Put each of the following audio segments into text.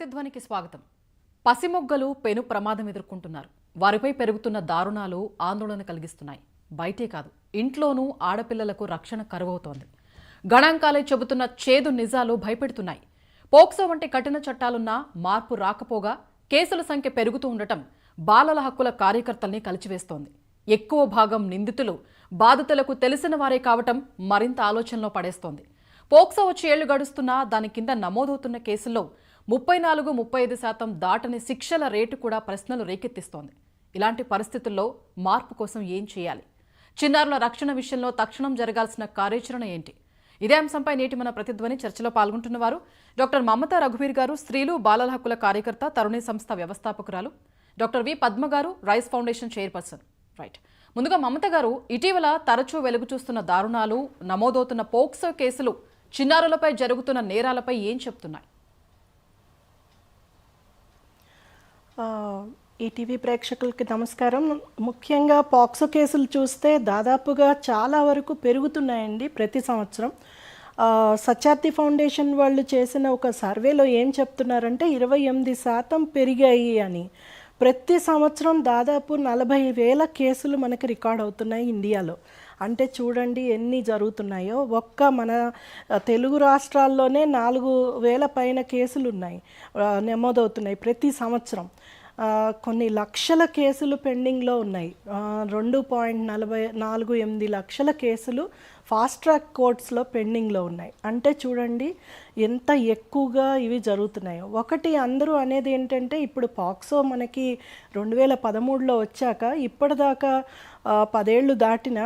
ప్రతిధ్వనికి స్వాగతం. పసిమొగ్గలు పెను ప్రమాదం ఎదుర్కొంటున్నారు. వారిపై పెరుగుతున్న దారుణాలు ఆందోళన కలిగిస్తున్నాయి. బయటే కాదు ఇంట్లోనూ ఆడపిల్లలకు రక్షణ కరువవుతోంది. గణాంకాలే చెబుతున్న చేదు నిజాలు భయపెడుతున్నాయి. పోక్సో వంటి కఠిన చట్టాలున్నా మార్పు రాకపోగా కేసుల సంఖ్య పెరుగుతూ ఉండటం బాలల హక్కుల కార్యకర్తల్ని కలిచివేస్తోంది. ఎక్కువ భాగం నిందితులు బాధితులకు తెలిసిన వారే కావటం మరింత ఆలోచనలో పడేస్తోంది. పోక్సో వచ్చి ఏళ్ళు గడుస్తున్నా దాని కింద నమోదవుతున్న కేసుల్లో ముప్పై నాలుగు ముప్పై ఐదు శాతం దాటని శిక్షల రేటు కూడా ప్రశ్నలు రేకెత్తిస్తోంది. ఇలాంటి పరిస్థితుల్లో మార్పు కోసం ఏం చేయాలి? చిన్నారుల రక్షణ విషయంలో తక్షణం జరగాల్సిన కార్యాచరణ ఏంటి? ఇదే అంశంపై నేటి మన ప్రతిధ్వని చర్చలో పాల్గొంటున్నవారు డాక్టర్ మమతా రఘువీర్ గారు స్త్రీలు బాలల హక్కుల కార్యకర్త తరుణి సంస్థ వ్యవస్థాపకురాలు. డాక్టర్ వి పద్మ గారు రైస్ ఫౌండేషన్ చైర్పర్సన్. రైట్. ముందుగా మమత గారు ఇటీవల తరచూ వెలుగు చూస్తున్న దారుణాలు నమోదవుతున్న పోక్సో కేసులు చిన్నారులపై జరుగుతున్న నేరాలపై ఏం చెప్తున్నాయి ఆ, ఈటీవీ ప్రేక్షకులకి నమస్కారం. ముఖ్యంగా పాక్సో కేసులు చూస్తే దాదాపుగా చాలా వరకు పెరుగుతున్నాయండి ప్రతి సంవత్సరం. సత్యార్థి ఫౌండేషన్ వాళ్ళు చేసిన ఒక సర్వేలో ఏం చెప్తున్నారంటే ఇరవై ఎనిమిది శాతం పెరిగాయి అని. ప్రతి సంవత్సరం దాదాపు నలభై వేల కేసులు మనకి రికార్డ్ అవుతున్నాయి ఇండియాలో. అంటే చూడండి ఎన్ని జరుగుతున్నాయో. ఒక్క మన తెలుగు రాష్ట్రాల్లోనే నాలుగు వేల పైన కేసులు ఉన్నాయి నమోదవుతున్నాయి ప్రతి సంవత్సరం. కొన్ని లక్షల కేసులు పెండింగ్లో ఉన్నాయి. రెండు పాయింట్ నలభై నాలుగు ఎనిమిది లక్షల కేసులు ఫాస్ట్ ట్రాక్ కోర్ట్స్లో పెండింగ్లో ఉన్నాయి. అంటే చూడండి ఎంత ఎక్కువగా ఇవి జరుగుతున్నాయో. ఒకటి అందరూ అనేది ఏంటంటే ఇప్పుడు పాక్సో మనకి రెండు వేల పదమూడులో వచ్చాక ఇప్పటిదాకా పదేళ్ళు దాటిన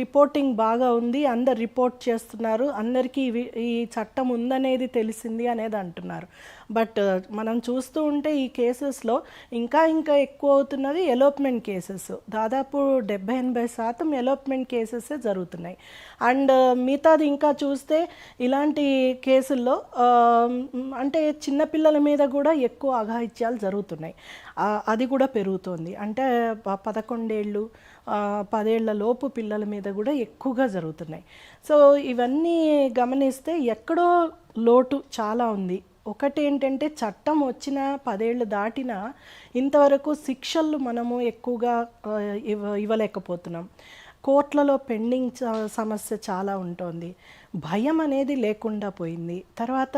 రిపోర్టింగ్ బాగా ఉంది అందరు రిపోర్ట్ చేస్తున్నారు అందరికీ ఇవి ఈ చట్టం ఉందనేది తెలిసింది అనేది అంటున్నారు. బట్ మనం చూస్తూ ఉంటే ఈ కేసెస్లో ఇంకా ఇంకా ఎక్కువ అవుతున్నది ఎలోప్మెంట్ కేసెస్ దాదాపు డెబ్బై ఎనభై శాతం ఎలోప్మెంట్ కేసెస్ జరుగుతున్నాయి. అండ్ మిగతాది ఇంకా చూస్తే ఇలాంటి కేసుల్లో అంటే చిన్నపిల్లల మీద కూడా ఎక్కువ అఘాయిత్యాలు జరుగుతున్నాయి. అది కూడా పెరుగుతోంది. అంటే ప- పదకొండేళ్ళు పదేళ్ళ లోపు పిల్లల మీద కూడా ఎక్కువగా జరుగుతున్నాయి. సో ఇవన్నీ గమనిస్తే ఎక్కడో లోటు చాలా ఉంది. ఒకటి ఏంటంటే చట్టం వచ్చిన పదేళ్ళు దాటినా ఇంతవరకు శిక్షలు మనము ఎక్కువగా ఇవ్వ ఇవ్వలేకపోతున్నాం. కోర్టులలో పెండింగ్ చ- సమస్య చాలా ఉంటుంది. భయం అనేది లేకుండా పోయింది. తర్వాత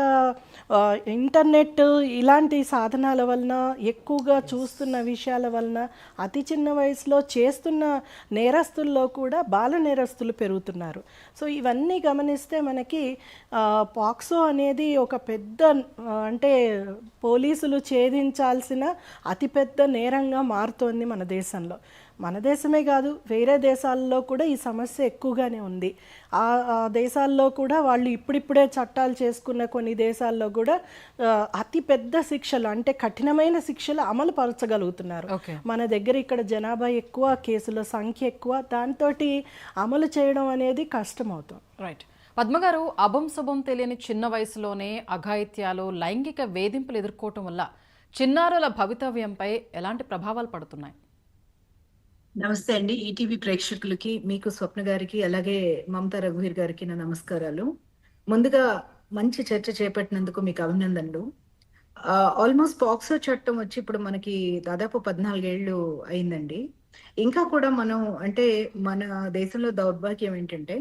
ఇంటర్నెట్ ఇలాంటి సాధనాల వలన ఎక్కువగా చూస్తున్న విషయాల వలన అతి చిన్న వయసులో చేస్తున్న నేరస్తుల్లో కూడా బాల నేరస్తులు పెరుగుతున్నారు. సో ఇవన్నీ గమనిస్తే మనకి పాక్సో అనేది ఒక పెద్ద అంటే పోలీసులు ఛేదించాల్సిన అతిపెద్ద నేరంగా మారుతోంది మన దేశంలో. మన దేశమే కాదు వేరే దేశాల్లో కూడా ఈ సమస్య ఎక్కువగానే ఉంది. ఆ దేశాల్లో కూడా వాళ్ళు ఇప్పుడిప్పుడే చట్టాలు చేసుకున్న కొన్ని దేశాల్లో కూడా అతి పెద్ద శిక్షలు అంటే కఠినమైన శిక్షలు అమలు పరచగలుగుతున్నారు. మన దగ్గర ఇక్కడ జనాభా ఎక్కువ కేసుల సంఖ్య ఎక్కువ దాంతో అమలు చేయడం అనేది కష్టమవుతుంది రైట్. పద్మ గారు అభం శుభం తెలియని చిన్న వయసులోనే అఘాయిత్యాలు లైంగిక వేధింపులు ఎదుర్కోవటం వల్ల చిన్నారుల భవితవ్యంపై ఎలాంటి ప్రభావాలు పడుతున్నాయి? నమస్తే అండి. ఈటీవీ ప్రేక్షకులకి మీకు స్వప్న గారికి అలాగే మమతా రఘువీర్ గారికి నా నమస్కారాలు. ముందుగా మంచి చర్చ చేపట్టినందుకు మీకు అభినందనలు. ఆల్మోస్ట్ పాక్సో చట్టం వచ్చి ఇప్పుడు మనకి దాదాపు పద్నాలుగేళ్ళు అయిందండి. ఇంకా కూడా మనం అంటే మన దేశంలో దౌర్భాగ్యం ఏంటంటే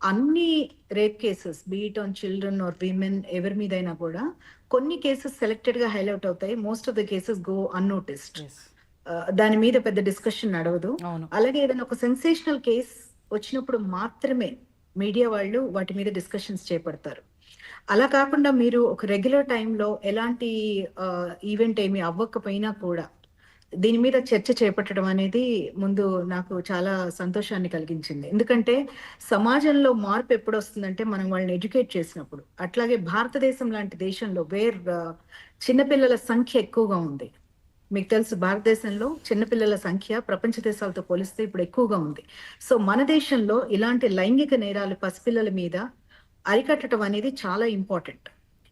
అన్ని rape cases be it on children or women ఎవరి మీదైనా కూడా కొన్ని కేసెస్ సెలెక్టెడ్గా హైలైట్ అవుతాయి. Most of the cases go unnoticed. దాని మీద పెద్ద డిస్కషన్ నడవదు. అలాగే ఏదైనా ఒక సెన్సేషనల్ కేస్ వచ్చినప్పుడు మాత్రమే మీడియా వాళ్ళు వాటి మీద డిస్కషన్స్ చేపడతారు. అలా కాకుండా మీరు ఒక రెగ్యులర్ టైంలో ఎలాంటి ఈవెంట్ ఏమి అవ్వకపోయినా కూడా దీని మీద చర్చ చేపట్టడం అనేది ముందు నాకు చాలా సంతోషాన్ని కలిగించింది. ఎందుకంటే సమాజంలో మార్పు ఎప్పుడు వస్తుందంటే మనం వాళ్ళని ఎడ్యుకేట్ చేసినప్పుడు. అట్లాగే భారతదేశం లాంటి దేశంలో వేర్ చిన్నపిల్లల సంఖ్య ఎక్కువగా ఉంది. మీకు తెలుసు భారతదేశంలో చిన్నపిల్లల సంఖ్య ప్రపంచ దేశాలతో పోలిస్తే ఇప్పుడు ఎక్కువగా ఉంది. సో మన దేశంలో ఇలాంటి లైంగిక నేరాలు పసిపిల్లల మీద అరికట్టడం అనేది చాలా ఇంపార్టెంట్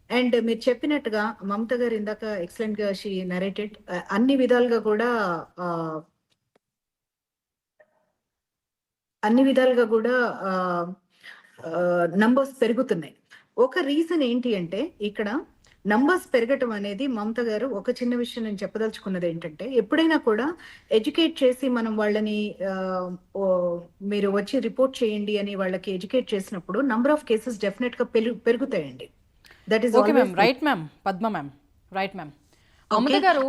అండ్ మీరు చెప్పినట్టుగా మమత గారు ఇందాక ఎక్సలెంట్గా షీ నరేటెడ్ అన్ని విధాలుగా కూడా అన్ని విధాలుగా కూడా నంబర్స్ పెరుగుతున్నాయి. ఒక రీజన్ ఏంటి అంటే ఇక్కడ నంబర్స్ పెరగటం అనేది మమత గారు ఒక చిన్న విషయం నేను చెప్పదలుచుకున్నది ఏంటంటే ఎప్పుడైనా కూడా ఎడ్యుకేట్ చేసి మనం వాళ్ళని మీరు వచ్చి రిపోర్ట్ చేయండి అని వాళ్ళకి ఎడ్యుకేట్ చేసినప్పుడు నంబర్ ఆఫ్ కేసెస్ డెఫినెట్గా పెరుగు- పెరుగుతాయండి. That is okay ma'am right ma'am Padma ma'am right ma'am Amrita గారు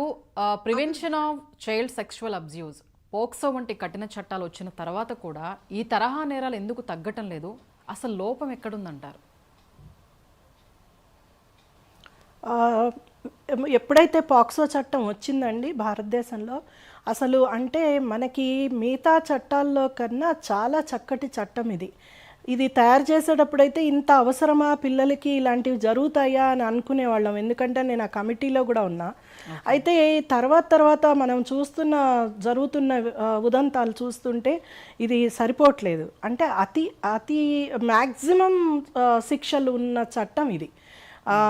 prevention of child sexual abuse POCSO వంటి కఠిన చట్టాలు వచ్చిన తర్వాత కూడా ఈ తరహా నేరాలు ఎందుకు తగ్గటం లేదు? అసలు లోపం ఎక్కడుందంటారు ఆ, ఎప్పుడైతే పాక్సో చట్టం వచ్చిందండి భారతదేశంలో అసలు అంటే మనకి మిగతా చట్టాల్లో కన్నా చాలా చక్కటి చట్టం ఇది. ఇది తయారు చేసేటప్పుడైతే ఇంత అవసరమా? పిల్లలకి ఇలాంటివి జరుగుతాయా అని అనుకునేవాళ్ళం ఎందుకంటే నేను ఆ కమిటీలో కూడా ఉన్నా. అయితే తర్వాత తర్వాత మనం చూస్తున్న జరుగుతున్న ఉదంతాలు చూస్తుంటే ఇది సరిపోవట్లేదు. అంటే అతి అతి మ్యాక్సిమం శిక్షలు ఉన్న చట్టం ఇది.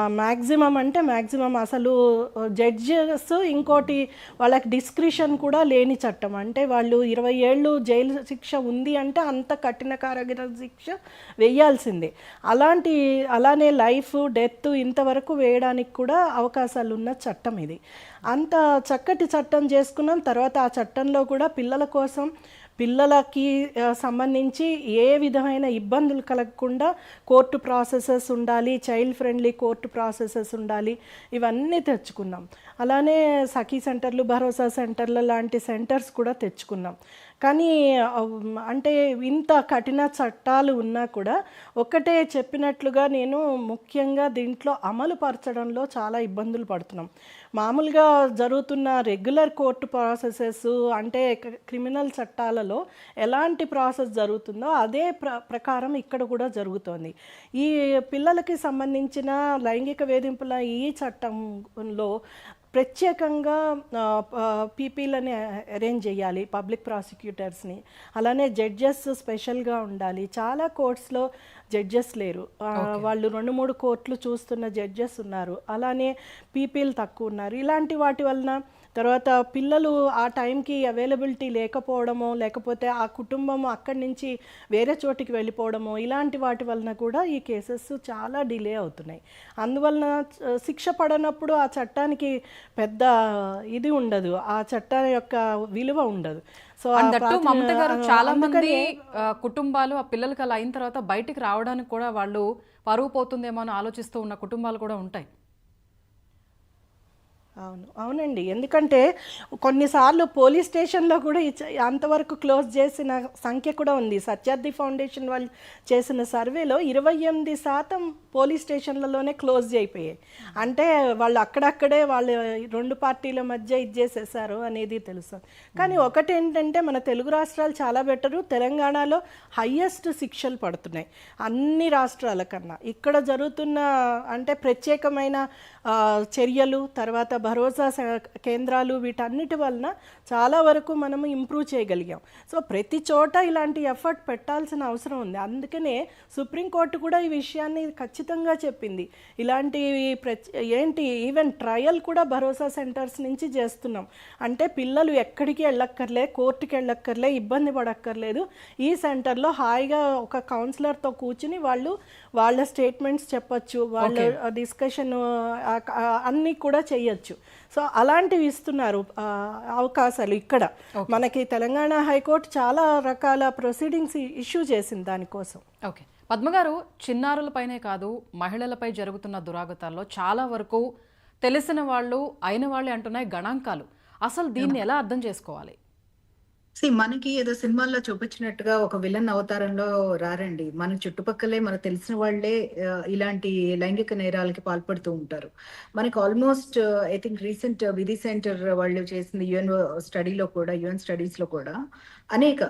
మ్యాక్సిమం అంటే మ్యాక్సిమం అసలు జడ్జెస్ ఇంకోటి వాళ్ళకి డిస్క్రిషన్ కూడా లేని చట్టం. అంటే వాళ్ళు ఇరవై ఏళ్ళు జైలు శిక్ష ఉంది అంటే అంత కఠిన కారాగిర శిక్ష వేయాల్సిందే. అలాంటి అలానే లైఫ్ డెత్ ఇంతవరకు వేయడానికి కూడా అవకాశాలు ఉన్న చట్టం ఇది. అంత చక్కటి చట్టం చేసుకున్నాం తర్వాత ఆ చట్టంలో కూడా పిల్లల కోసం పిల్లలకి సంబంధించి ఏ విధమైన ఇబ్బందులు కలగకుండా కోర్టు ప్రాసెసెస్ ఉండాలి చైల్డ్ ఫ్రెండ్లీ కోర్టు ప్రాసెసెస్ ఉండాలి ఇవన్నీ తెచ్చుకున్నాం. అలానే సఖీ సెంటర్లు భరోసా సెంటర్లు లాంటి సెంటర్స్ కూడా తెచ్చుకున్నాం. కానీ అంటే ఇంత కఠిన చట్టాలు ఉన్నా కూడా ఒక్కటే చెప్పినట్లుగా నేను ముఖ్యంగా దీంట్లో అమలు పరచడంలో చాలా ఇబ్బందులు పడుతున్నాం. మామూలుగా జరుగుతున్న రెగ్యులర్ కోర్టు ప్రాసెసెస్ అంటే క్రిమినల్ చట్టాలలో ఎలాంటి ప్రాసెస్ జరుగుతుందో అదే ప్ర ప్రకారం ఇక్కడ కూడా జరుగుతోంది. ఈ పిల్లలకి సంబంధించిన లైంగిక వేధింపుల ఈ చట్టంలో ప్రత్యేకంగా పీపీలని అరేంజ్ చేయాలి పబ్లిక్ ప్రాసిక్యూటర్స్ని. అలానే జడ్జెస్ స్పెషల్గా ఉండాలి. చాలా కోర్ట్స్లో జడ్జెస్ లేరు. వాళ్ళు రెండు మూడు కోర్టులు చూస్తున్న జడ్జెస్ ఉన్నారు. అలానే పీపీలు తక్కువ ఉన్నారు. ఇలాంటి వాటి వలన తర్వాత పిల్లలు ఆ టైంకి అవైలబిలిటీ లేకపోవడమో లేకపోతే ఆ కుటుంబం అక్కడి నుంచి వేరే చోటికి వెళ్ళిపోవడమో ఇలాంటి వాటి వలన కూడా ఈ కేసెస్ చాలా డిలే అవుతున్నాయి. అందువలన శిక్ష పడనప్పుడు ఆ చట్టానికి పెద్ద ఇది ఉండదు. ఆ చట్టం యొక్క విలువ ఉండదు. సో మమత గారు చాలా మంది కుటుంబాలు ఆ పిల్లలకి అలా అయిన తర్వాత బయటికి రావడానికి కూడా వాళ్ళు పరువు పోతుందేమో అని ఆలోచిస్తూ ఉన్న కుటుంబాలు కూడా ఉంటాయి. అవును. అవునండి. ఎందుకంటే కొన్నిసార్లు పోలీస్ స్టేషన్లో కూడా అంతవరకు క్లోజ్ చేసిన సంఖ్య కూడా ఉంది. సత్యార్థి ఫౌండేషన్ వాళ్ళు చేసిన సర్వేలో ఇరవై ఎనిమిది శాతం పోలీస్ స్టేషన్లలోనే క్లోజ్ అయిపోయాయి. అంటే వాళ్ళు అక్కడక్కడే వాళ్ళ రెండు పార్టీల మధ్య ఇది చేసేసారు అనేది తెలుస్తుంది కానీ ఒకటి ఏంటంటే మన తెలుగు రాష్ట్రాలు చాలా బెటరు. తెలంగాణలో హయ్యెస్ట్ శిక్షలు పడుతున్నాయి. అన్ని రాష్ట్రాల కన్నా. ఇక్కడ జరుగుతున్న అంటే ప్రత్యేకమైన చర్యలు తర్వాత భరోసా కేంద్రాలు వీటన్నిటి వలన చాలా వరకు మనం ఇంప్రూవ్ చేయగలిగాం. సో ప్రతి చోట ఇలాంటి ఎఫర్ట్ పెట్టాల్సిన అవసరం ఉంది. అందుకనే సుప్రీంకోర్టు కూడా ఈ విషయాన్ని ఖచ్చితంగా చెప్పింది. ప్రచ్ ఏంటి ఈవెన్ ట్రయల్ కూడా భరోసా సెంటర్స్ నుంచి చేస్తున్నాం. అంటే పిల్లలు ఎక్కడికి వెళ్ళక్కర్లే కోర్టుకి వెళ్ళక్కర్లే ఇబ్బంది పడక్కర్లేదు. ఈ సెంటర్లో హాయిగా ఒక కౌన్సిలర్తో కూర్చుని వాళ్ళు వాళ్ళ స్టేట్మెంట్స్ చెప్పొచ్చు వాళ్ళ డిస్కషన్ అన్నీ కూడా చేయొచ్చు. సో అలాంటివి ఇస్తున్నారు అవకాశాలు ఇక్కడ. మనకి తెలంగాణ హైకోర్టు చాలా రకాల ప్రొసీడింగ్స్ ఇష్యూ చేసింది దానికోసం. ఓకే. పద్మగారు చిన్నారులపైనే కాదు మహిళలపై జరుగుతున్న దురాగతాల్లో చాలా వరకు తెలిసిన వాళ్ళు అయిన వాళ్ళే అంటున్నాయి గణాంకాలు. అసలు దీన్ని ఎలా అర్థం చేసుకోవాలి? See, మనకి ఏదో సినిమాల్లో చూపించినట్టుగా ఒక విలన్ అవతారంలో రారండి. మన చుట్టుపక్కలే మనకు తెలిసిన వాళ్ళే uh, ఇలాంటి లైంగిక నేరాలకి పాల్పడుతూ ఉంటారు. మనకి almost I think recent Vidhi centre వాళ్ళు చేసిన యుఎన్ స్టడీలో కూడా యుఎన్ స్టడీస్లో కూడా అనేక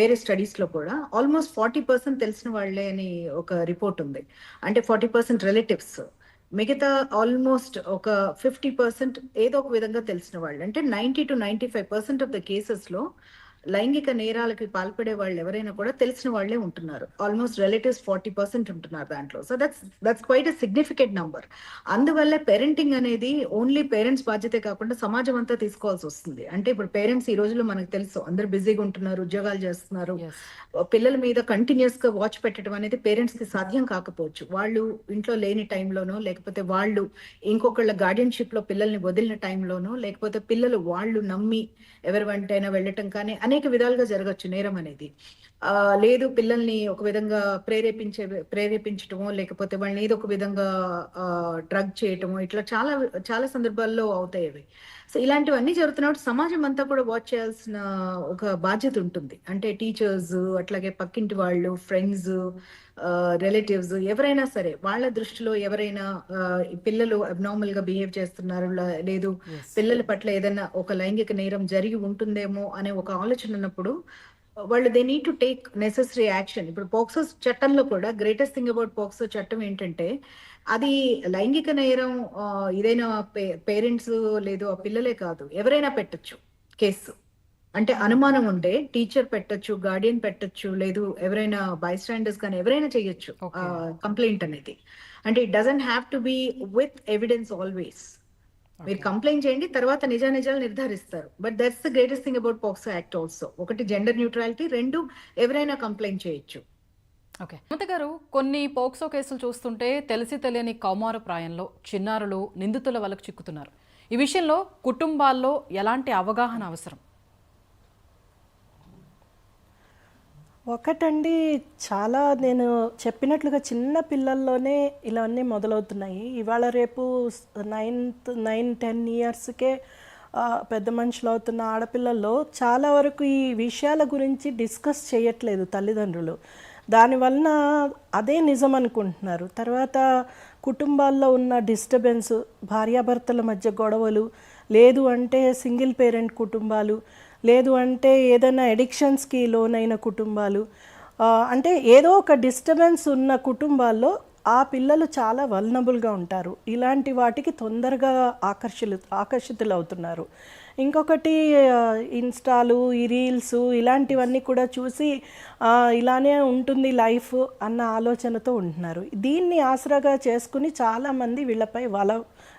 వేరే స్టడీస్లో కూడా ఆల్మోస్ట్ ఫార్టీ పర్సెంట్ తెలిసిన వాళ్ళే అని ఒక రిపోర్ట్ ఉంది. అంటే ఫార్టీ పర్సెంట్ రిలేటివ్స్ మిగతా ఆల్మోస్ట్ ఒక ఫిఫ్టీ పర్సెంట్ ఏదో ఒక విధంగా తెలిసిన వాళ్ళు. అంటే ninety two ninety five percent of the కేసెస్లో లైంగిక నేరాలకి పాల్పడే వాళ్ళు ఎవరైనా కూడా తెలిసిన వాళ్ళే ఉంటున్నారు. ఆల్మోస్ట్ రిలేటివ్స్ ఫార్టీ పర్సెంట్ ఉంటున్నారు దాంట్లో. So that's that's quite a significant number అందువల్ల పేరెంటింగ్ అనేది ఓన్లీ పేరెంట్స్ బాధ్యతే కాకుండా సమాజం అంతా తీసుకోవాల్సి వస్తుంది. అంటే ఇప్పుడు పేరెంట్స్ ఈ రోజుల్లో మనకు తెలుసు అందరు బిజీగా ఉంటున్నారు ఉద్యోగాలు చేస్తున్నారు. పిల్లల మీద కంటిన్యూస్గా వాచ్ పెట్టడం అనేది పేరెంట్స్కి సాధ్యం కాకపోవచ్చు. వాళ్ళు ఇంట్లో లేని టైంలోనో లేకపోతే వాళ్ళు ఇంకొకళ్ళ గార్డియన్షిప్లో పిల్లల్ని వదిలిన టైంలోనో లేకపోతే పిల్లలు వాళ్ళు నమ్మి ఎవరి వెంటైనా వెళ్ళటం కానీ అనేక విధాలుగా జరగచ్చు నేరం అనేది. లేదు పిల్లల్ని ఒక విధంగా ప్రేరేపించే ప్రేరేపించటమో లేకపోతే వాళ్ళని ఏదో ఒక విధంగా డ్రగ్ చేయటమో ఇట్లా చాలా చాలా సందర్భాల్లో అవుతాయి అవి సో ఇలాంటివన్నీ జరుగుతున్నప్పుడు సమాజం అంతా కూడా వాచ్ చేయాల్సిన ఒక బాధ్యత ఉంటుంది అంటే టీచర్స్ అట్లాగే పక్కింటి వాళ్ళు ఫ్రెండ్స్ రిలేటివ్స్ ఎవరైనా సరే వాళ్ళ దృష్టిలో ఎవరైనా పిల్లలు అబ్నార్మల్గా బిహేవ్ చేస్తున్నారు లేదు. పిల్లల పట్ల ఏదైనా ఒక లైంగిక నేరం జరిగి ఉంటుందేమో అనే ఒక ఆలోచన ఉన్నప్పుడు వాళ్ళు they need to take necessary action ఇప్పుడు పోక్సో చట్టంలో కూడా గ్రేటెస్ట్ థింగ్ అబౌట్ పోక్సో చట్టం ఏంటంటే అది లైంగిక నేరం ఏదైనా పేరెంట్స్ లేదు ఆ పిల్లలే కాదు ఎవరైనా పెట్టొచ్చు కేసు. అంటే అనుమానం ఉంటే టీచర్ పెట్టొచ్చు గార్డియన్ పెట్టొచ్చు లేదు ఎవరైనా బైస్టాండర్స్ కానీ ఎవరైనా చేయొచ్చు. కంప్లైంట్ అనేది. అంటే it doesn't have to be with evidence always మీరు కంప్లైంట్ చేయండి తర్వాత నిజ నిజాలు నిర్ధారిస్తారు. But that's the greatest thing about POCSO act also ఒకటి జెండర్ న్యూట్రాలిటీ రెండు ఎవరైనా కంప్లైంట్ చేయొచ్చు. ఓకే మమత గారు కొన్ని పోక్సో కేసులు చూస్తుంటే తెలిసి తెలియని కౌమార ప్రాయంలో చిన్నారులు నిందితుల వలకు చిక్కుతున్నారు. ఈ విషయంలో కుటుంబాల్లో ఎలాంటి అవగాహన అవసరం? ఒకటండి చాలా నేను చెప్పినట్లుగా చిన్న పిల్లల్లోనే ఇలాన్నీ మొదలవుతున్నాయి. ఇవాళ రేపు నైన్త్ నైన్ టెన్ ఇయర్స్కే పెద్ద మనుషులు అవుతున్న ఆడపిల్లల్లో చాలా వరకు ఈ విషయాల గురించి డిస్కస్ చేయట్లేదు తల్లిదండ్రులు. దానివలన అదే నిజం అనుకుంటున్నారు. తర్వాత కుటుంబాల్లో ఉన్న డిస్టర్బెన్స్ భార్యాభర్తల మధ్య గొడవలు లేదు అంటే సింగిల్ పేరెంట్ కుటుంబాలు లేదు అంటే ఏదైనా ఎడిక్షన్స్కి లోనైన కుటుంబాలు అంటే ఏదో ఒక డిస్టర్బెన్స్ ఉన్న కుటుంబాల్లో ఆ పిల్లలు చాలా వల్నబుల్గా ఉంటారు. ఇలాంటి వాటికి తొందరగా ఆకర్షిలు ఆకర్షితులు అవుతున్నారు ఇంకొకటి ఇన్స్టాలు ఈ రీల్స్ ఇలాంటివన్నీ కూడా చూసి ఇలానే ఉంటుంది లైఫ్ అన్న ఆలోచనతో ఉంటున్నారు. దీన్ని ఆసరాగా చేసుకుని చాలామంది వీళ్ళపై వల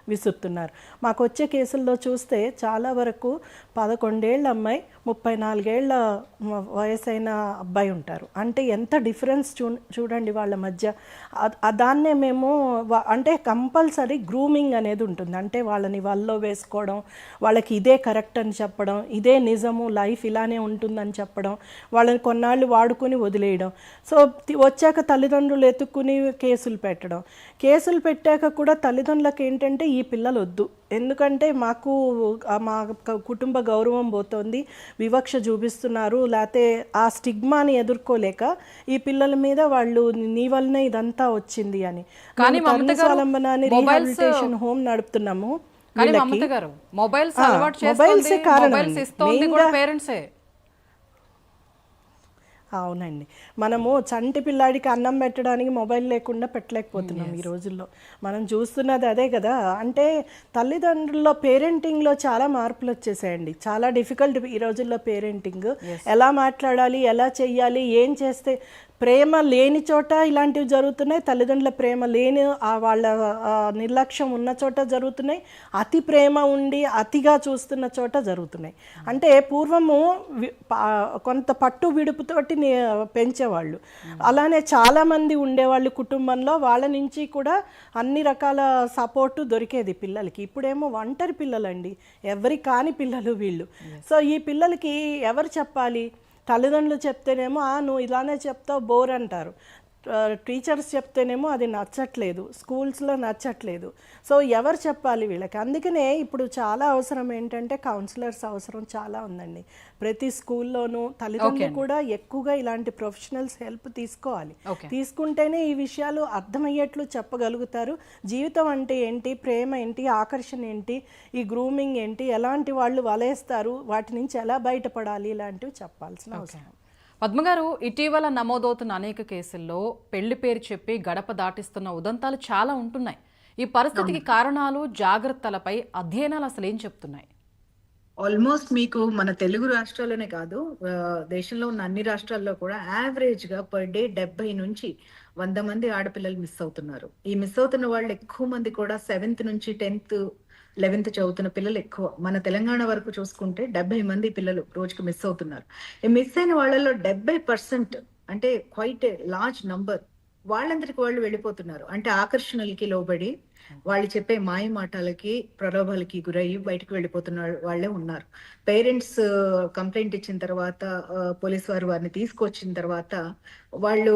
విసురుతున్నారు. మాకు వచ్చే కేసుల్లో చూస్తే చాలా వరకు పదకొండేళ్ళ అమ్మాయి ముప్పై నాలుగేళ్ళ వయసైన అబ్బాయి ఉంటారు. అంటే ఎంత డిఫరెన్స్ చూ చూడండి వాళ్ళ మధ్య. దాన్నే మేము అంటే కంపల్సరీ గ్రూమింగ్ అనేది ఉంటుంది. అంటే వాళ్ళని వల్లో వేసుకోవడం వాళ్ళకి ఇదే కరెక్ట్ అని చెప్పడం ఇదే నిజము లైఫ్ ఇలానే ఉంటుందని చెప్పడం వాళ్ళని కొన్నాళ్ళు వాడుకొని వదిలేయడం. సో వచ్చాక తల్లిదండ్రులు ఎత్తుక్కుని కేసులు పెట్టడం. కేసులు పెట్టాక కూడా తల్లిదండ్రులకు ఏంటంటే ఈ పిల్లలు వద్దు ఎందుకంటే మాకు మా కుటుంబ గౌరవం పోతోంది వివక్ష చూపిస్తున్నారు లేకపోతే ఆ స్టిగ్మాని ఎదుర్కోలేక ఈ పిల్లల మీద వాళ్ళు నీ వల్లనే ఇదంతా వచ్చింది అని కానీ రీహాబిలిటేషన్ హోమ్ నడుపుతున్నాము కానీ వీళ్ళకి. మమత గారు మొబైల్స్ అలవాటు మొబైల్సే చేస్తుంది కారణం మొబైల్స్ అండి. ఇస్తోంది మెయిన్గా- కూడా పేరెంట్సే అవునండి. మనము చంటి పిల్లాడికి అన్నం పెట్టడానికి మొబైల్ లేకుండా పెట్టలేకపోతున్నాం ఈ రోజుల్లో. మనం చూస్తున్నది అదే కదా. అంటే తల్లిదండ్రుల్లో పేరెంటింగ్లో చాలా మార్పులు వచ్చేసాయండి. చాలా డిఫికల్ట్ ఈ రోజుల్లో పేరెంటింగ్. ఎలా మాట్లాడాలి ఎలా చెయ్యాలి ఏం చేస్తే ప్రేమ లేని చోట ఇలాంటివి జరుగుతున్నాయి తల్లిదండ్రుల ప్రేమ లేని వాళ్ళ నిర్లక్ష్యం ఉన్న చోట జరుగుతున్నాయి అతి ప్రేమ ఉండి అతిగా చూస్తున్న చోట జరుగుతున్నాయి. అంటే పూర్వము కొంత పట్టు విడుపుతోటి పెంచేవాళ్ళు. అలానే చాలామంది ఉండేవాళ్ళు కుటుంబంలో వాళ్ళ నుంచి కూడా అన్ని రకాల సపోర్టు దొరికేది పిల్లలకి. ఇప్పుడేమో ఒంటరి పిల్లలండి ఎవరి కాని పిల్లలు వీళ్ళు. సో ఈ పిల్లలకి ఎవరు చెప్పాలి? తల్లిదండ్రులు చెప్తేనేమో "ఆ, నువ్వు ఇలానే చెప్తావు బోర్ అంటారు. టీచర్స్ చెప్తేనేమో అది నచ్చట్లేదు. స్కూల్స్లో నచ్చట్లేదు. సో ఎవరు చెప్పాలి వీళ్ళకి? అందుకనే ఇప్పుడు చాలా అవసరం ఏంటంటే కౌన్సిలర్స్ అవసరం చాలా ఉందండి. ప్రతి స్కూల్లోనూ తల్లిదండ్రులు కూడా ఎక్కువగా ఇలాంటి ప్రొఫెషనల్స్ హెల్ప్ తీసుకోవాలి. తీసుకుంటేనే ఈ విషయాలు అర్థమయ్యేట్లు చెప్పగలుగుతారు. జీవితం అంటే ఏంటి? ప్రేమ ఏంటి? ఆకర్షణ ఏంటి? ఈ గ్రూమింగ్ ఏంటి? ఎలాంటి వాళ్ళు వలేస్తారు? వాటి నుంచి ఎలా బయటపడాలి? ఇలాంటివి చెప్పాల్సిన అవసరం. పద్మగారు ఇటీవల నమోదవుతున్న అనేక కేసుల్లో పెళ్ళి పేరు చెప్పి గడప దాటిస్తున్న ఉదంతాలు చాలా ఉంటున్నాయి. ఈ పరిస్థితికి కారణాలు జాగ్రత్తలపై అధ్యయనాలు అసలు ఏం చెప్తున్నాయి? ఆల్మోస్ట్ మీకు మన తెలుగు రాష్ట్రాల్లోనే కాదు దేశంలో ఉన్న అన్ని రాష్ట్రాల్లో కూడా యావరేజ్గా పర్ డే డెబ్బై నుంచి వంద మంది ఆడపిల్లలు మిస్ అవుతున్నారు. ఈ మిస్ అవుతున్న వాళ్ళు ఎక్కువ మంది కూడా సెవెంత్ నుంచి టెన్త్ లెవెన్త్ చదువుతున్న పిల్లలు ఎక్కువ. మన తెలంగాణ వరకు చూసుకుంటే డెబ్బై మంది పిల్లలు రోజుకి మిస్ అవుతున్నారు. ఈ మిస్ అయిన వాళ్ళలో డెబ్బై పర్సెంట్ అంటే క్వైట్ లార్జ్ నంబర్ వాళ్ళందరికి వాళ్ళు వెళ్ళిపోతున్నారు. అంటే ఆకర్షణలకి లోబడి వాళ్ళు చెప్పే మాయ మాటలకి ప్రలోభాలకి గురయ్యి బయటకు వెళ్ళిపోతున్న వాళ్ళే ఉన్నారు. పేరెంట్స్ కంప్లైంట్ ఇచ్చిన తర్వాత పోలీస్ వారు వారిని తీసుకొచ్చిన తర్వాత వాళ్ళు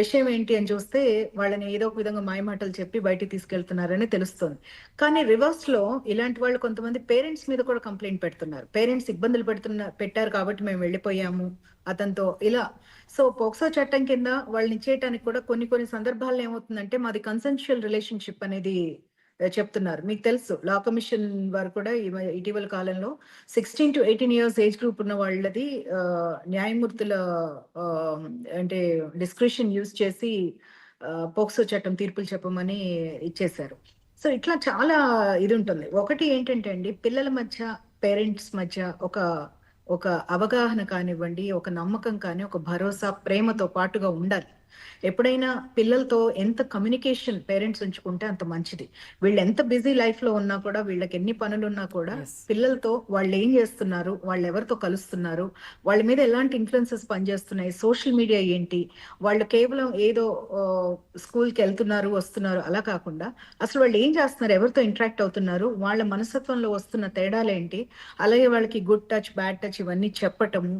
విషయం ఏంటి అని చూస్తే వాళ్ళని ఏదో ఒక విధంగా మాయ మాటలు చెప్పి బయటికి తీసుకెళ్తున్నారని తెలుస్తుంది. కానీ రివర్స్లో ఇలాంటి వాళ్ళు కొంతమంది పేరెంట్స్ మీద కూడా కంప్లైంట్ పెడుతున్నారు. పేరెంట్స్ ఇబ్బందులు పెడుతున్న పెట్టారు కాబట్టి మేము వెళ్ళిపోయాము. అతనితో ఇలా. సో పోక్సో చట్టం కింద వాళ్ళని ఇచ్చేయటానికి కూడా కొన్ని కొన్ని సందర్భాల్లో ఏమవుతుందంటే మాది కన్సెన్షియల్ రిలేషన్షిప్ అనేది చెప్తున్నారు. మీకు తెలుసు లా కమిషన్ వారు కూడా ఇటీవల కాలంలో sixteen to eighteen years age group ఉన్న వాళ్ళది న్యాయమూర్తుల అంటే డిస్క్రిప్షన్ యూజ్ చేసి పోక్సో చట్టం తీర్పులు చెప్పమని ఇచ్చేశారు. సో ఇట్లా చాలా ఇది ఉంటుంది. ఒకటి ఏంటంటే అండి పిల్లల మధ్య పేరెంట్స్ మధ్య ఒక ఒక అవగాహన కానివ్వండి ఒక నమ్మకం కానీ ఒక భరోసా ప్రేమతో పాటుగా ఉండాలి. ఎప్పుడైనా పిల్లలతో ఎంత కమ్యూనికేషన్ పేరెంట్స్ ఉంచుకుంటే అంత మంచిది వీళ్ళు ఎంత బిజీ లైఫ్లో ఉన్నా కూడా వీళ్ళకి ఎన్ని పనులు ఉన్నా కూడా. పిల్లలతో వాళ్ళు ఏం చేస్తున్నారు వాళ్ళు ఎవరితో కలుస్తున్నారు వాళ్ళ మీద ఎలాంటి ఇన్ఫ్లుయెన్సెస్ పనిచేస్తున్నాయి సోషల్ మీడియా ఏంటి వాళ్ళు కేవలం ఏదో స్కూల్కి వెళ్తున్నారు వస్తున్నారు అలా కాకుండా అసలు వాళ్ళు ఏం చేస్తున్నారు ఎవరితో ఇంటరాక్ట్ అవుతున్నారు వాళ్ళ మనస్తత్వంలో వస్తున్న తేడాలు ఏంటి అలాగే వాళ్ళకి గుడ్ టచ్ బ్యాడ్ టచ్ ఇవన్నీ చెప్పటము.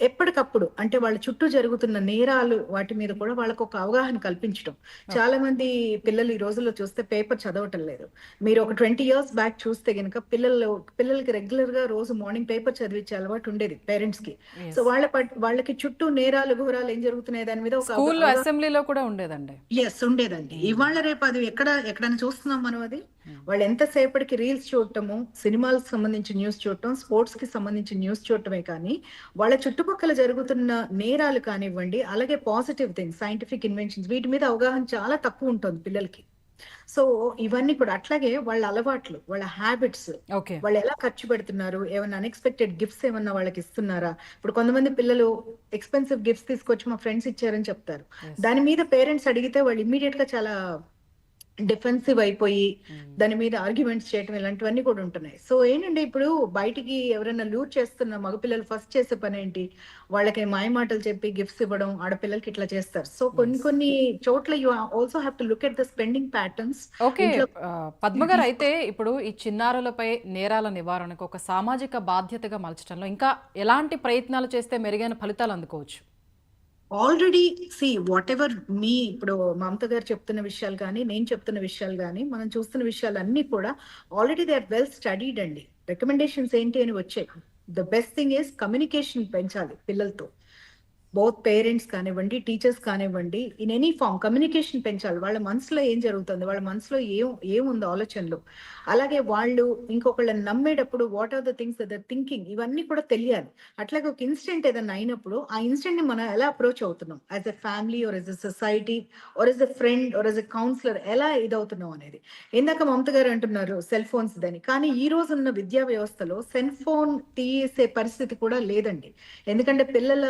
ఎప్పటికప్పుడు అంటే వాళ్ళ చుట్టూ జరుగుతున్న నేరాలు వాటి మీద కూడా వాళ్ళకు ఒక అవగాహన కల్పించడం చాలా మంది పిల్లలు ఈ రోజుల్లో చూస్తే పేపర్ చదవటం లేదు. మీరు ఒక ట్వంటీ ఇయర్స్ బ్యాక్ చూస్తే గనుక పిల్లలు పిల్లలకి రెగ్యులర్గా రోజు మార్నింగ్ పేపర్ చదివించే అలవాటు ఉండేది పేరెంట్స్కి. సో వాళ్ళ వాళ్ళకి చుట్టూ నేరాలు ఘోరాలు ఏం జరుగుతున్నాయి? దాని మీద ఒక అసెంబ్లీలో కూడా ఉండేదండి. ఎస్ ఉండేదండి. ఇవాళ రేపు అది ఎక్కడ ఎక్కడైనా చూస్తున్నాం మనం అది. వాళ్ళు ఎంతసేపటికి రీల్స్ చూడటము సినిమాలకు సంబంధించి న్యూస్ చూడటం స్పోర్ట్స్కి సంబంధించి న్యూస్ చూడటమే కానీ వాళ్ళ చుట్టుపక్కల జరుగుతున్న నేరాలు కానివ్వండి అలాగే పాజిటివ్ థింగ్స్ సైంటిఫిక్ ఇన్వెన్షన్స్ వీటి మీద అవగాహన చాలా తక్కువ ఉంటుంది పిల్లలకి. సో ఇవన్నీ కూడా అట్లాగే వాళ్ళ అలవాట్లు వాళ్ళ హ్యాబిట్స్ ఓకే. వాళ్ళు ఎలా ఖర్చు పెడుతున్నారు ఏమైనా అన్ఎక్స్పెక్టెడ్ గిఫ్ట్స్ ఏమన్నా వాళ్ళకి ఇస్తున్నారా? ఇప్పుడు కొంతమంది పిల్లలు ఎక్స్పెన్సివ్ గిఫ్ట్స్ తీసుకొచ్చి మా ఫ్రెండ్స్ ఇచ్చారని చెప్తారు. దాని మీద పేరెంట్స్ అడిగితే వాళ్ళు ఇమ్మీడియట్గా చాలా డిఫెన్సివ్ అయిపోయి దాని మీద ఆర్గ్యుమెంట్స్ చేయటం ఇలాంటివన్నీ కూడా ఉంటున్నాయి. సో ఏంటంటే ఇప్పుడు బయటికి ఎవరైనా లూట్ చేస్తున్న మగపిల్లలు ఫస్ట్ చేసే పని ఏంటి? వాళ్ళకి మాయమాటలు చెప్పి గిఫ్ట్స్ ఇవ్వడం ఆడపిల్లలకి ఇట్లా చేస్తారు. సో కొన్ని కొన్ని చోట్ల you also have to look at the spending patterns okay ఇంట్లో- ఆ, పద్మ గారు అయితే ఇప్పుడు ఈ చిన్నారులపై నేరాల నివారణకు ఒక సామాజిక బాధ్యతగా మలచడంలో ఇంకా ఎలాంటి ప్రయత్నాలు చేస్తే మెరుగైన ఫలితాలు అందుకోవచ్చు? ఆల్రెడీ సి వాట్ ఎవర్ మీ ఇప్పుడు మమత గారు చెప్తున్న విషయాలు కానీ నేను చెప్తున్న విషయాలు కానీ మనం చూస్తున్న విషయాలు అన్ని కూడా already they are well studied అండి. రికమెండేషన్స్ ఏంటి అని వచ్చాయి. The best thing is communication పెంచాలి పిల్లలతో. బోత్ పేరెంట్స్ కానివ్వండి టీచర్స్ కానివ్వండి ఇన్ ఎనీ ఫామ్ కమ్యూనికేషన్ పెంచాలి. వాళ్ళ మనసులో ఏం జరుగుతుంది? వాళ్ళ మనసులో ఏం ఏముంది ఆలోచనలు? అలాగే వాళ్ళు ఇంకొకళ్ళని నమ్మేటప్పుడు what are the things they're thinking ఇవన్నీ కూడా తెలియాలి. అట్లాగే ఒక ఇన్సిడెంట్ ఏదైనా అయినప్పుడు ఆ ఇన్సిడెంట్ని మనం ఎలా అప్రోచ్ అవుతున్నాం? As a family or as a society or as a friend or as a counsellor ఎలా ఇదవుతున్నాం అనేది. ఇందాక మమత గారు అంటున్నారు సెల్ ఫోన్స్ దాని కానీ ఈ రోజు ఉన్న విద్యా వ్యవస్థలో సెల్ ఫోన్ తీసే పరిస్థితి కూడా లేదండి. ఎందుకంటే పిల్లల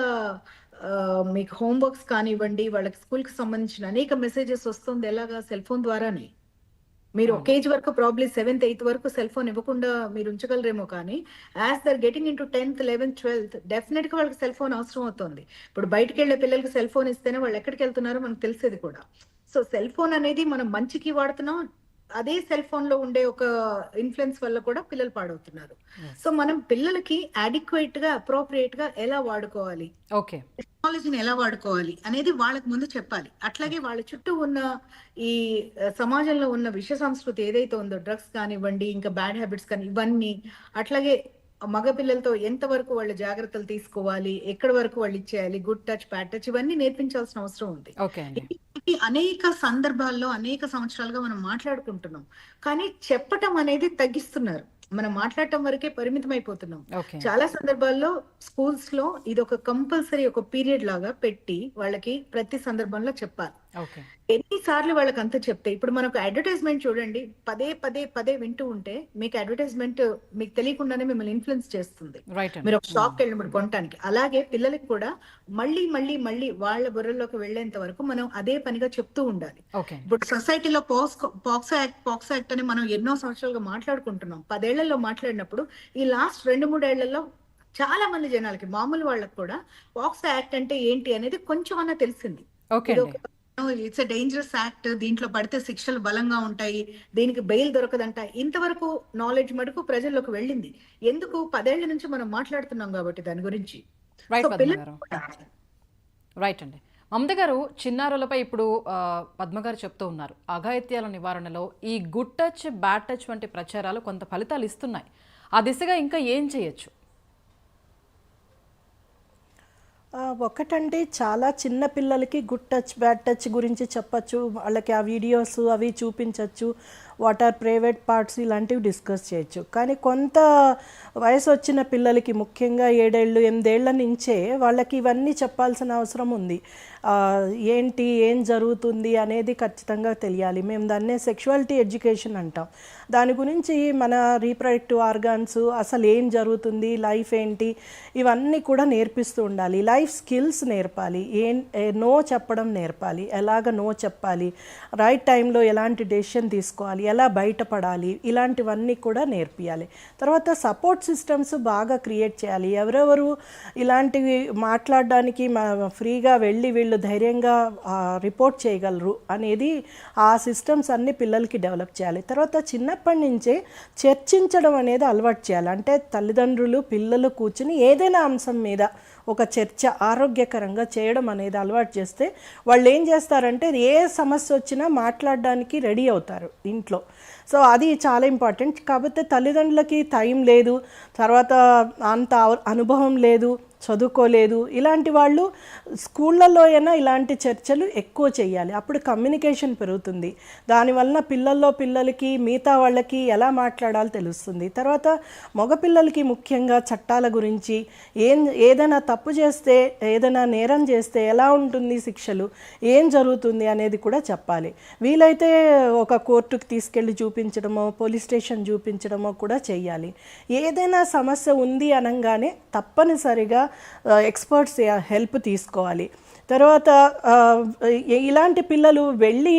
మీకు హోంవర్క్స్ కానివ్వండి వాళ్ళకి స్కూల్కి సంబంధించిన అనేక మెసేజెస్ వస్తుంది ఎలాగా సెల్ ఫోన్ ద్వారానే. మీరు ఒక ఏజ్ వరకు ప్రాబ్లీ సెవెంత్ ఎయిత్ వరకు సెల్ ఫోన్ ఇవ్వకుండా మీరు ఉంచగలరేమో కానీ as they're getting into tenth eleventh twelfth డెఫినెట్గా వాళ్ళకి సెల్ ఫోన్ అవసరం అవుతుంది. ఇప్పుడు బయటకు వెళ్ళే పిల్లలకి సెల్ ఫోన్ ఇస్తేనే వాళ్ళు ఎక్కడికి వెళ్తున్నారో మనకు తెలిసేది కూడా. సో సెల్ ఫోన్ అనేది మనం మంచికి వాడుతున్నాం అదే సెల్ ఫోన్లో ఉండే ఒక ఇన్ఫ్లుయెన్స్ వల్ల కూడా పిల్లలు పాడవుతున్నారు. సో మనం పిల్లలకి అడిక్వేట్గా అప్రోప్రియేట్గా ఎలా వాడుకోవాలి? ఓకే టెక్నాలజీని ఎలా వాడుకోవాలి అనేది వాళ్ళకి ముందు చెప్పాలి. అట్లాగే వాళ్ళ చుట్టూ ఉన్న ఈ సమాజంలో ఉన్న విష సంస్కృతి ఏదైతే ఉందో డ్రగ్స్ కానివ్వండి ఇంకా బ్యాడ్ హ్యాబిట్స్ కానీ ఇవన్నీ అట్లాగే మగ పిల్లలతో ఎంత వరకు వాళ్ళు జాగ్రత్తలు తీసుకోవాలి ఎక్కడి వరకు వాళ్ళు ఇచ్చేయాలి గుడ్ టచ్ బ్యాడ్ టచ్ ఇవన్నీ నేర్పించాల్సిన అవసరం ఉంది. అనేక సందర్భాల్లో అనేక సంవత్సరాలుగా మనం మాట్లాడుకుంటున్నాం. కానీ చెప్పటం అనేది తగ్గిస్తున్నారు. మనం మాట్లాడటం వరకే పరిమితం అయిపోతున్నాం చాలా సందర్భాల్లో స్కూల్స్లో ఇది ఒక కంపల్సరీ ఒక పీరియడ్ లాగా పెట్టి వాళ్ళకి ప్రతి సందర్భంలో చెప్పాలి. ఎన్నిసార్లు వాళ్ళకి అంత చెప్తే ఇప్పుడు మనకు అడ్వర్టైజ్మెంట్ చూడండి పదే పదే పదే వింటూ ఉంటే మీకు అడ్వర్టైజ్మెంట్ మీకు తెలియకుండానే మిమ్మల్ని ఇన్ఫ్లుయెన్స్ చేస్తుంది. మీరు ఒక షాప్ వెళ్ళినప్పుడు కొనడానికి అలాగే పిల్లలకి కూడా మళ్ళీ మళ్ళీ మళ్ళీ వాళ్ళ బుర్రలోకి వెళ్ళేంత వరకు మనం అదే పనిగా చెప్తూ ఉండాలి. ఇప్పుడు సొసైటీలో పాక్స్ యాక్ట్ పాక్సో యాక్ట్ అని మనం ఎన్నో సంవత్సరాలుగా మాట్లాడుకుంటున్నాం. పదేళ్ళలో మాట్లాడినప్పుడు ఈ లాస్ట్ రెండు మూడేళ్ళలో చాలా మంది జనాలకి మామూలు వాళ్ళకి కూడా పాక్సో యాక్ట్ అంటే ఏంటి అనేది కొంచెం అన్నా తెలిసింది. ఓకే ఇట్స్ డేంజరస్ యాక్ట్ దీంట్లో పడితే శిక్షలు బలంగా ఉంటాయి. దీనికి బెయిల్ దొరకదంట. ఇంతవరకు నాలెడ్జ్ మటుకు ప్రజల్లోకి వెళ్ళింది. ఎందుకు? పదేళ్ళ నుంచి మనం మాట్లాడుతున్నాం కాబట్టి దాని గురించి. రైట్ అండి. మమత గారు చిన్నారులపై ఇప్పుడు ఆ, పద్మ గారు చెప్తూ ఉన్నారు. అఘాయిత్యాల నివారణలో ఈ గుడ్ టచ్ బ్యాడ్ టచ్ వంటి ప్రచారాలు కొంత ఫలితాలు ఇస్తున్నాయి. ఆ దిశగా ఇంకా ఏం చేయొచ్చు ఆ, ఒకటండి చాలా చిన్న పిల్లలకి గుడ్ టచ్ బ్యాడ్ టచ్ గురించి చెప్పచ్చు. వాళ్ళకి ఆ వీడియోస్ అవి చూపించవచ్చు వాట్ ఆర్ ప్రైవేట్ పార్ట్స్ ఇలాంటివి డిస్కస్ చేయొచ్చు. కానీ కొంత వయసు వచ్చిన పిల్లలకి ముఖ్యంగా ఏడేళ్ళు ఎనిమిదేళ్ళ నుంచే వాళ్ళకి ఇవన్నీ చెప్పాల్సిన అవసరం ఉంది. ఏంటి ఏం జరుగుతుంది అనేది ఖచ్చితంగా తెలియాలి. మేము దాన్నే సెక్షువాలిటీ ఎడ్యుకేషన్ అంటాం. దాని గురించి మన రీప్రొడక్టివ్ ఆర్గాన్స్ అసలు ఏం జరుగుతుంది లైఫ్ ఏంటి ఇవన్నీ కూడా నేర్పిస్తూ ఉండాలి. లైఫ్ స్కిల్స్ నేర్పాలి. ఏం నో చెప్పడం నేర్పాలి. ఎలాగ నో చెప్పాలి? రైట్ టైంలో ఎలాంటి డెసిషన్ తీసుకోవాలి? ఎలా బయటపడాలి? ఇలాంటివన్నీ కూడా నేర్పియాలి. తర్వాత సపోర్ట్ సిస్టమ్స్ బాగా క్రియేట్ చేయాలి. ఎవరెవరు ఇలాంటివి మాట్లాడడానికి ఫ్రీగా వెళ్ళి వీళ్ళు ధైర్యంగా రిపోర్ట్ చేయగలరు అనేది ఆ సిస్టమ్స్ అన్ని పిల్లలకి డెవలప్ చేయాలి. తర్వాత చిన్నప్పటి నుంచే చర్చించడం అనేది అలవాటు చేయాలి. అంటే తల్లిదండ్రులు పిల్లలు కూర్చుని ఏదైనా అంశం మీద ఒక చర్చ ఆరోగ్యకరంగా చేయడం అనేది అలవాటు చేస్తే వాళ్ళు ఏం చేస్తారంటే ఏ సమస్య వచ్చినా మాట్లాడడానికి రెడీ అవుతారు ఇంట్లో. సో అది చాలా ఇంపార్టెంట్. కాకపోతే తల్లిదండ్రులకి టైం లేదు. తర్వాత అంత అనుభవం లేదు. చదువుకోలేదు. ఇలాంటి వాళ్ళు స్కూళ్ళల్లో అయినా ఇలాంటి చర్చలు ఎక్కువ చేయాలి. అప్పుడు కమ్యూనికేషన్ పెరుగుతుంది. దానివలన పిల్లల్లో పిల్లలకి మిగతా వాళ్ళకి ఎలా మాట్లాడాలో తెలుస్తుంది. తర్వాత మగపిల్లలకి ముఖ్యంగా చట్టాల గురించి ఏం ఏదైనా తప్పు చేస్తే ఏదైనా నేరం చేస్తే ఎలా ఉంటుంది శిక్షలు ఏం జరుగుతుంది అనేది కూడా చెప్పాలి. వీలైతే ఒక కోర్టుకు తీసుకెళ్ళి చూపించడమో పోలీస్ స్టేషన్ చూపించడమో కూడా చేయాలి. ఏదైనా సమస్య ఉంది అనగానే తప్పనిసరిగా ఎక్స్పర్ట్స్ హెల్ప్ తీసుకోవాలి. తర్వాత ఇలాంటి పిల్లలు వెళ్ళి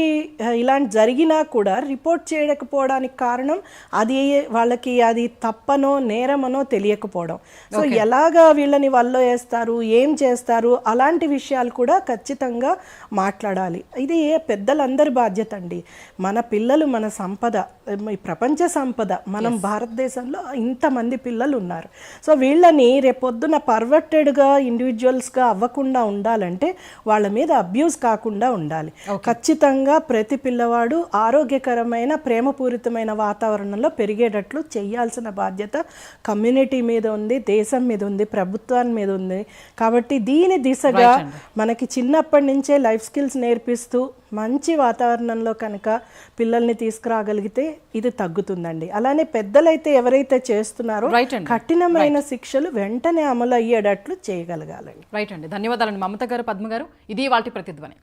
ఇలాంటి జరిగినా కూడా రిపోర్ట్ చేయకపోవడానికి కారణం అది వాళ్ళకి అది తప్పనో నేరమనో తెలియకపోవడం. సో ఎలాగా వీళ్ళని వల్ల వేస్తారు ఏం చేస్తారు అలాంటి విషయాలు కూడా ఖచ్చితంగా మాట్లాడాలి. ఇది పెద్దలందరి బాధ్యత అండి. మన పిల్లలు మన సంపద ఈ ప్రపంచ సంపద మనం భారతదేశంలో ఇంతమంది పిల్లలు ఉన్నారు సో వీళ్ళని రేపొద్దున పర్వర్టెడ్గా ఇండివిజువల్స్గా అవ్వకుండా ఉండాలంటే వాళ్ళ మీద అబ్యూస్ కాకుండా ఉండాలి. ఖచ్చితంగా ప్రతి పిల్లవాడు ఆరోగ్యకరమైన ప్రేమపూరితమైన వాతావరణంలో పెరిగేటట్లు చేయాల్సిన బాధ్యత కమ్యూనిటీ మీద ఉంది దేశం మీద ఉంది ప్రభుత్వాన్ని మీద ఉంది. కాబట్టి దీని దిశగా మనకి చిన్నప్పటి నుంచే లైఫ్ స్కిల్స్ నేర్పిస్తూ మంచి వాతావరణంలో కనుక పిల్లల్ని తీసుకురాగలిగితే ఇది తగ్గుతుందండి. అలానే పెద్దలైతే ఎవరైతే చేస్తున్నారో. కఠినమైన శిక్షలు వెంటనే అమలు అయ్యేటట్లు చేయగలగాలండి. రైట్ అండి. ధన్యవాదాలండి. మమత గారు పద్మ గారు ఇది వాటి ప్రతిధ్వని.